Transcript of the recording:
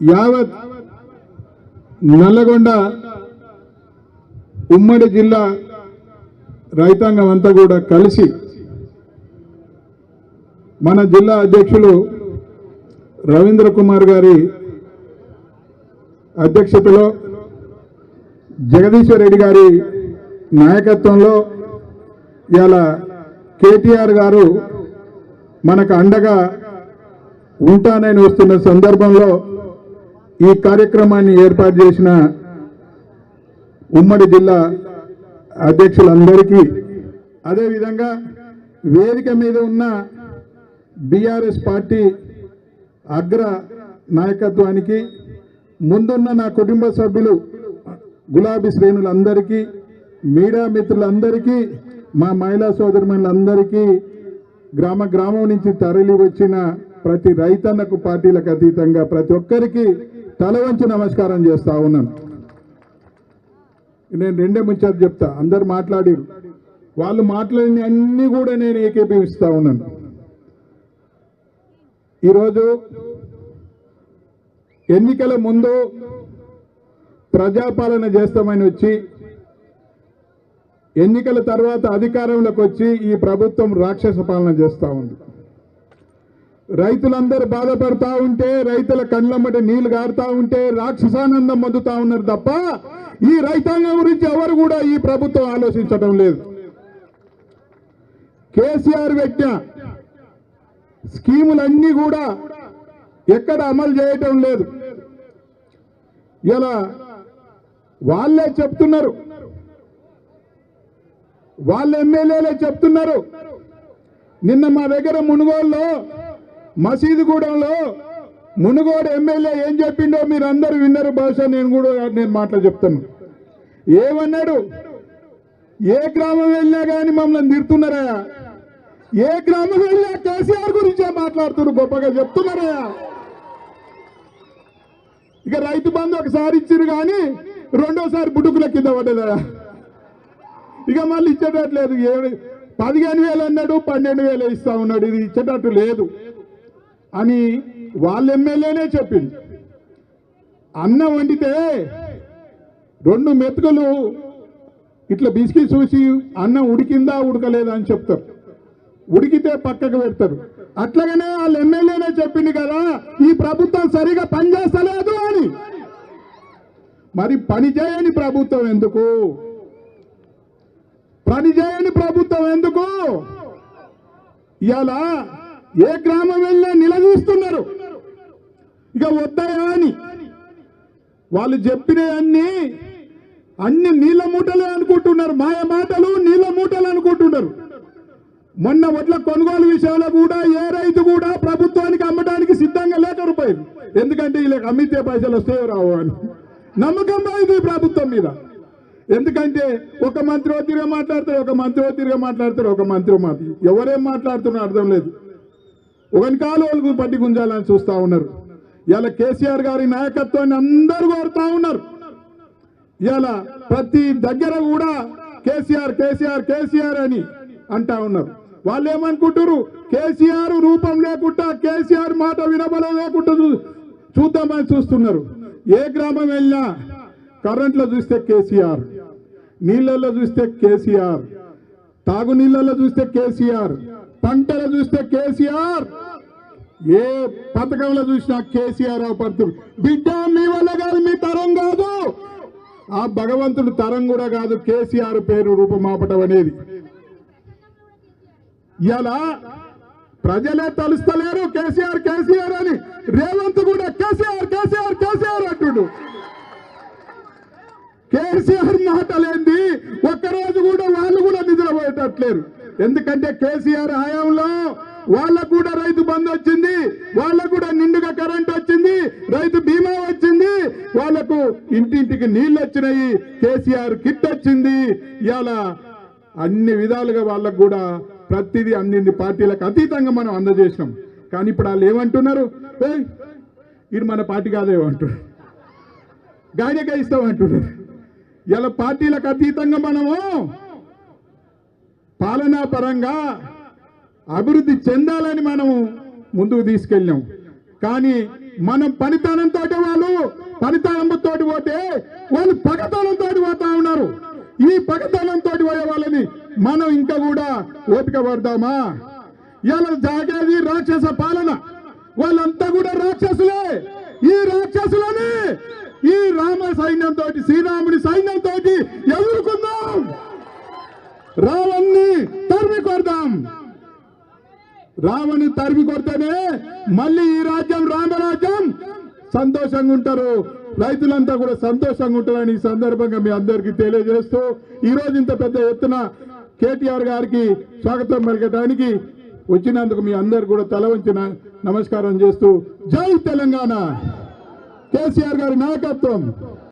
యావత్ నల్లగొండ ఉమ్మడి జిల్లా రైతాంగం అంతా కూడా కలిసి మన జిల్లా అధ్యక్షులు రవీంద్ర కుమార్ గారి అధ్యక్షతలో జగదీశ్వర్ రెడ్డి గారి నాయకత్వంలో ఇలా కేటీఆర్ గారు మనకు అండగా ఉంటానని వస్తున్న సందర్భంలో ఈ కార్యక్రమాన్ని ఏర్పాటు చేసిన ఉమ్మడి జిల్లా అధ్యక్షులందరికీ అదేవిధంగా వేదిక మీద ఉన్న బీఆర్ఎస్ పార్టీ అగ్ర నాయకత్వానికి ముందున్న నా కుటుంబ సభ్యులు గులాబీ శ్రేణులందరికీ మీడియా మిత్రులందరికీ మా మహిళా సోదరుమణులందరికీ గ్రామ గ్రామం నుంచి తరలి వచ్చిన ప్రతి రైతన్నకు పార్టీలకు అతీతంగా ప్రతి ఒక్కరికి తల వంచి నమస్కారం చేస్తా ఉన్నాను. నేను రెండే ముచ్చారు చెప్తా అందరు మాట్లాడి వాళ్ళు మాట్లాడిన అన్ని కూడా నేను ఏకేపిస్తా ఉన్నాను. ఈరోజు ఎన్నికల ముందు ప్రజాపాలన చేస్తామని వచ్చి ఎన్నికల తర్వాత అధికారంలోకి వచ్చి ఈ ప్రభుత్వం రాక్షస పాలన చేస్తా ఉంది. రైతులందరూ బాధపడతా ఉంటే రైతుల కళ్ళమ్మటి నీళ్ళు గారుతా ఉంటే రాక్షసానందం పొందుతా ఉన్నారు తప్ప ఈ రైతాంగం గురించి ఎవరు కూడా ఈ ప్రభుత్వం ఆలోచించడం లేదు. కేసీఆర్ పెట్టిన స్కీములన్నీ కూడా ఎక్కడ అమలు చేయటం లేదు. ఇలా వాళ్ళే చెప్తున్నారు. వాళ్ళ ఎమ్మెల్యేలే చెప్తున్నారు. నిన్న మా దగ్గర మునుగోల్లో మసీదుగూడెంలో మునుగోడు ఎమ్మెల్యే ఏం చెప్పిండో మీరు అందరూ విన్నారు. బహుశా నేను కూడా నేను మాటలు చెప్తాను. ఏమన్నాడు? ఏ గ్రామం వెళ్ళినా కానీ మమ్మల్ని తిడుతున్నారా ఏ గ్రామం వెళ్ళినా కేసీఆర్ గురించే మాట్లాడుతున్నారు. గొప్పగా చెప్తున్నారా ఇక రైతు బంధు ఒకసారి ఇచ్చారు కానీ రెండోసారి బుడుకుల కింద పడ్డదా ఇక మళ్ళీ ఇచ్చేటట్లేదు ఏ పదిహేను వేలు అన్నాడు పన్నెండు వేలు ఇస్తా ఉన్నాడు. ఇది ఇచ్చేటట్టు లేదు. అని వాళ్ళ ఎమ్మెల్యేనే చెప్పింది. అన్నం వండితే రెండు మెతుకులు ఇట్లా బిసికి చూసి అన్నం ఉడికిందా ఉడకలేదా అని చెప్తారు. ఉడికితే పక్కకు పెడతారు. అట్లాగనే వాళ్ళ ఎమ్మెల్యేనే చెప్పింది కదా ఈ ప్రభుత్వం సరిగా పనిచేస్తలేదు అని. మరి పని చేయని ప్రభుత్వం ఎందుకు? పని చేయని ప్రభుత్వం ఎందుకు? ఇలా ఏ గ్రామం వెళ్ళినా నిలదీస్తున్నారు. ఇక వద్దయా అని వాళ్ళు చెప్పినవన్నీ అన్ని నీళ్ళ మూటలే అనుకుంటున్నారు. మాయ మాటలు నీళ్ళ మూటలు అనుకుంటున్నారు. మొన్న వడ్ల కొనుగోలు విషయంలో కూడా ఏ రైతు కూడా ప్రభుత్వానికి అమ్మడానికి సిద్ధంగా లేకపోయింది ఎందుకంటే వీళ్ళకి అమ్మితే పైసలు వస్తాయో రావు అని. నమ్మకం పోయింది ప్రభుత్వం మీద. ఎందుకంటే ఒక మంత్రి ఓ మాట్లాడతారు ఒక మంత్రి ఓ మాట్లాడతారు ఒక మంత్రి మాట ఎవరేం మాట్లాడుతున్నారో అర్థం లేదు. ఒకని కాలు వాళ్ళకు పట్టి గుంజాలని చూస్తూ ఉన్నారు. ఇలా కేసీఆర్ గారి నాయకత్వాన్ని అందరూ కోరుతా ఉన్నారు. ఇలా ప్రతి దగ్గర కూడా కేసీఆర్ కేసీఆర్ కేసీఆర్ అని అంటా ఉన్నారు. వాళ్ళు ఏమనుకుంటారు కేసీఆర్ రూపం లేకుండా కేసీఆర్ మాట వినబలం లేకుండా చూ- చూద్దామని చూస్తున్నారు. ఏ గ్రామం వెళ్ళినా కరెంట్లో చూస్తే కేసీఆర్ నీళ్ళల్లో చూస్తే కేసీఆర్ తాగునీళ్ళలో చూస్తే కేసీఆర్ పంటలు చూస్తే కేసీఆర్. ఏ పథకంలో చూసినా కేసీఆర్ పడుతుంది బిడ్డ మీ వల్ల కాదు మీ తరం కాదు. ఆ భగవంతుడు తరం కూడా కాదు కేసీఆర్ పేరు రూపమాపటం అనేది. ఇలా ప్రజలే తలుస్తలేరు కేసీఆర్ కేసీఆర్ అని. రేవంత్ కూడా కేసీఆర్ కేసీఆర్ కేసీఆర్ అంటుడు. కేసీఆర్ మాటలేంది? ఒక్కరోజు కూడా వాళ్ళు కూడా నిద్రపోయేటట్లేరు. ఎందుకంటే కేసీఆర్ హయాంలో వాళ్ళకు కూడా రైతు బంధు వచ్చింది వాళ్ళకు కూడా నిండుగా కరెంట్ వచ్చింది రైతు బీమా వచ్చింది వాళ్ళకు ఇంటింటికి నీళ్ళు వచ్చినాయి కేసీఆర్ కిట్ వచ్చింది. ఇవాళ అన్ని విధాలుగా వాళ్ళకు కూడా ప్రతిదీ అందింది పార్టీలకు అతీతంగా మనం అందజేసినాం. కానీ ఇప్పుడు వాళ్ళు ఏమంటున్నారు? "ఏయ్, ఇది మన పార్టీ కాదేమంటారు గాయనగా ఇస్తామంటున్నారు ఇలా పార్టీలకు అతీతంగా మనము పాలనా పరంగా అభివృద్ధి చెందాలని మనము ముందుకు తీసుకెళ్ళాం. కానీ మనం పనితనంతో వాళ్ళు పనితనంతో పోతే వాళ్ళు పగతనంతో పోతా ఉన్నారు. ఈ పగతనంతో పోయే వాళ్ళని మనం ఇంకా కూడా ఓపిక పడదామా? ఇలా జాగేది రాక్షస పాలన వాళ్ళంతా కూడా రాక్షసులే. ఈ రాక్షసులని ఈ రామ సైన్యంతో శ్రీరాముడి సైన్యంతో ఎదుర్కొందాం రావణ్ణి తరిమి కొడదాం. రావణ్ణి తరిమి కొడితేనే మళ్ళీ ఈ రాజ్యం రామరాజ్యం సంతోషంగా ఉంటారు. రైతులంతా కూడా సంతోషంగా ఉంటారని ఈ సందర్భంగా మీ అందరికీ తెలియజేస్తూ ఈ రోజు ఇంత పెద్ద ఎత్తున కేటీఆర్ గారికి స్వాగతం పలకటానికి వచ్చినందుకు మీ అందరు కూడా తల వంచిన నమస్కారం చేస్తూ జై తెలంగాణ. కేసీఆర్ గారి నాయకత్వం.